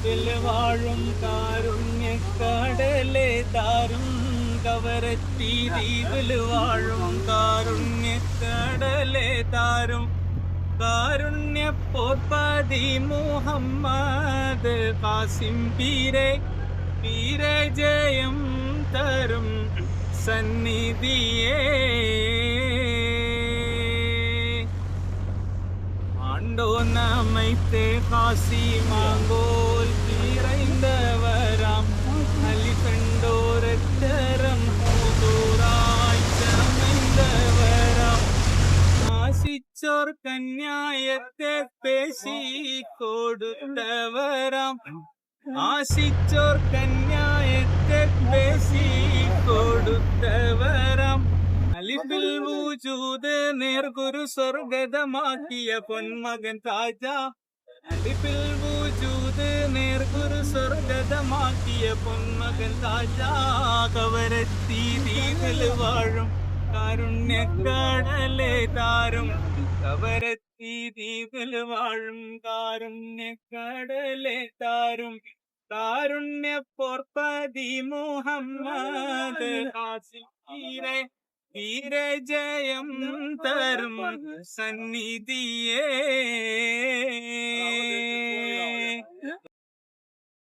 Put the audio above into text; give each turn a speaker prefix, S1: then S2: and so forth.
S1: ദ്വീപിൽ വാഴും കാരുണ്യക്കടലെ താരും കവരത്തി ദ്വീപിൽ വാഴും കാരുണ്യക്കടലെ താരും. കാരുണ്യ പോപ്പതി മുഹമ്മദ് കാസിം പീരെ പീരെ ജയം തരും സന്നിധിയേ கண்டோ நமைத்தே காசி மாங்கோல் நிறைந்தவராம் அலி கண்டோரத்தரம் ாய்ந்தவராம் ஆசிச்சோர் கன்யாயத்தை பேசி கொடுத்தவராம் ஆசிச்சோர் கன்யாயத்தை വൂജൂത് നേർഗുരു സ്വർഗതമാക്കിയ പൊന്മകൻ താജ. അലിഫിൽ വൂജൂത് നേർഗുരു സ്വർഗതമാക്കിയ പൊന്മകൻ താജ. കവരത്തി ദീപിൽ വാഴും കാരുണ്യക്കടലേ താരും. കവരത്തി ദീപിൽ വാഴും കാരുണ്യക്കടലേ താരും. കാരുണ്യ പോർപ്പതി മുഹമ്മദ് ഹാസിൽ തീരെ തീരെ ജയം തരും സന്നിധിയേ